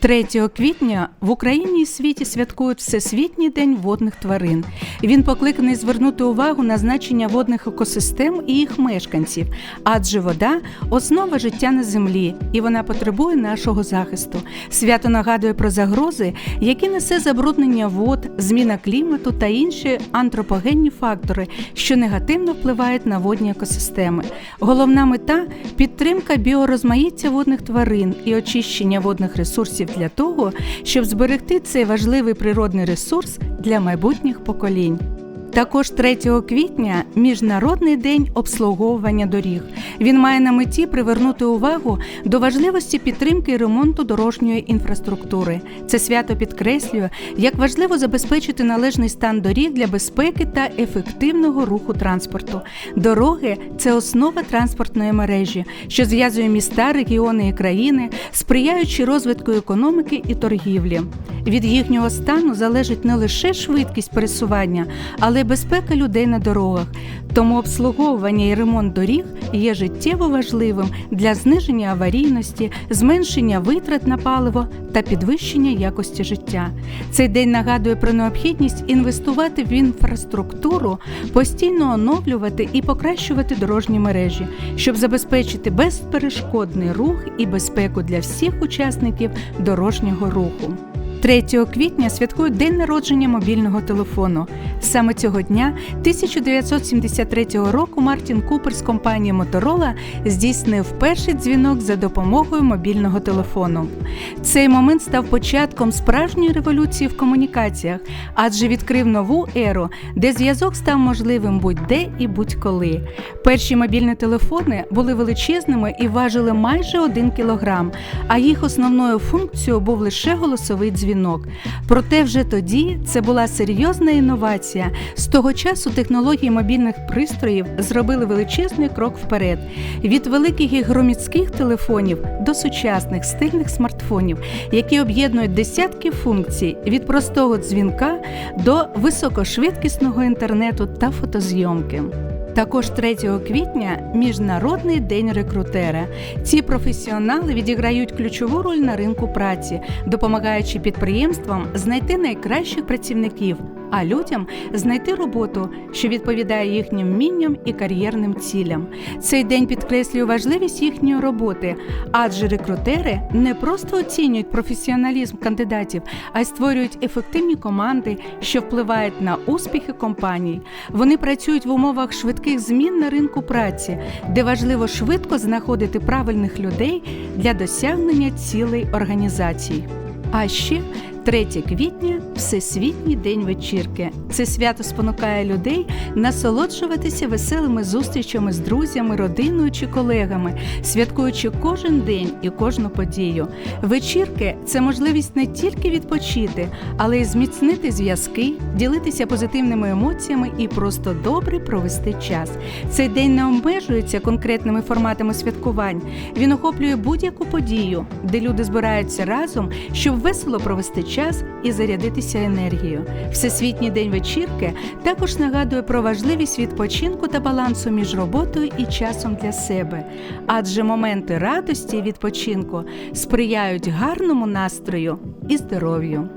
3 квітня в Україні і світі святкують Всесвітній день водних тварин. Він покликаний звернути увагу на значення водних екосистем і їх мешканців, адже вода основа життя на землі, і вона потребує нашого захисту. Свято нагадує про загрози, які несе забруднення вод, зміна клімату та інші антропогенні фактори, що негативно впливають на водні екосистеми. Головна мета підтримка біорозмаїття водних тварин і очищення водних ресурсів для того, щоб зберегти цей важливий природний ресурс для майбутніх поколінь. Також 3 квітня Міжнародний день обслуговування доріг. Він має на меті привернути увагу до важливості підтримки і ремонту дорожньої інфраструктури. Це свято підкреслює, як важливо забезпечити належний стан доріг для безпеки та ефективного руху транспорту. Дороги це основа транспортної мережі, що зв'язує міста, регіони і країни, сприяючи розвитку економіки і торгівлі. Від їхнього стану залежить не лише швидкість пересування, але й безпека людей на дорогах. Тому обслуговування і ремонт доріг є життєво важливим для зниження аварійності, зменшення витрат на паливо та підвищення якості життя. Цей день нагадує про необхідність інвестувати в інфраструктуру, постійно оновлювати і покращувати дорожні мережі, щоб забезпечити безперешкодний рух і безпеку для всіх учасників дорожнього руху. 3 квітня святкують день народження мобільного телефону. Саме цього дня 1973 року Мартін Купер з компанії Моторола здійснив перший дзвінок за допомогою мобільного телефону. Цей момент став початком справжньої революції в комунікаціях, адже відкрив нову еру, де зв'язок став можливим будь-де і будь-коли. Перші мобільні телефони були величезними і важили майже один кілограм, а їх основною функцією був лише голосовий дзвінок. Проте вже тоді це була серйозна інновація. З того часу технології мобільних пристроїв зробили величезний крок вперед. Від великих і громіцьких телефонів до сучасних стильних смартфонів, які об'єднують десятки функцій від простого дзвінка до високошвидкісного інтернету та фотозйомки. Також 3 квітня Міжнародний день рекрутера. Ці професіонали відіграють ключову роль на ринку праці, допомагаючи підприємствам знайти найкращих працівників, а людям знайти роботу, що відповідає їхнім вмінням і кар'єрним цілям. Цей день підкреслює важливість їхньої роботи, адже рекрутери не просто оцінюють професіоналізм кандидатів, а й створюють ефективні команди, що впливають на успіхи компаній. Вони працюють в умовах швидких змін на ринку праці, де важливо швидко знаходити правильних людей для досягнення цілей організацій. А ще 3 квітня Всесвітній день вечірки. Це свято спонукає людей насолоджуватися веселими зустрічами з друзями, родиною чи колегами, святкуючи кожен день і кожну подію. Вечірки це можливість не тільки відпочити, але й зміцнити зв'язки, ділитися позитивними емоціями і просто добре провести час. Цей день не обмежується конкретними форматами святкувань. Він охоплює будь-яку подію, де люди збираються разом, щоб весело провести час і зарядитися енергією. Всесвітній день вечірки також нагадує про важливість відпочинку та балансу між роботою і часом для себе, адже моменти радості і відпочинку сприяють гарному настрою і здоров'ю.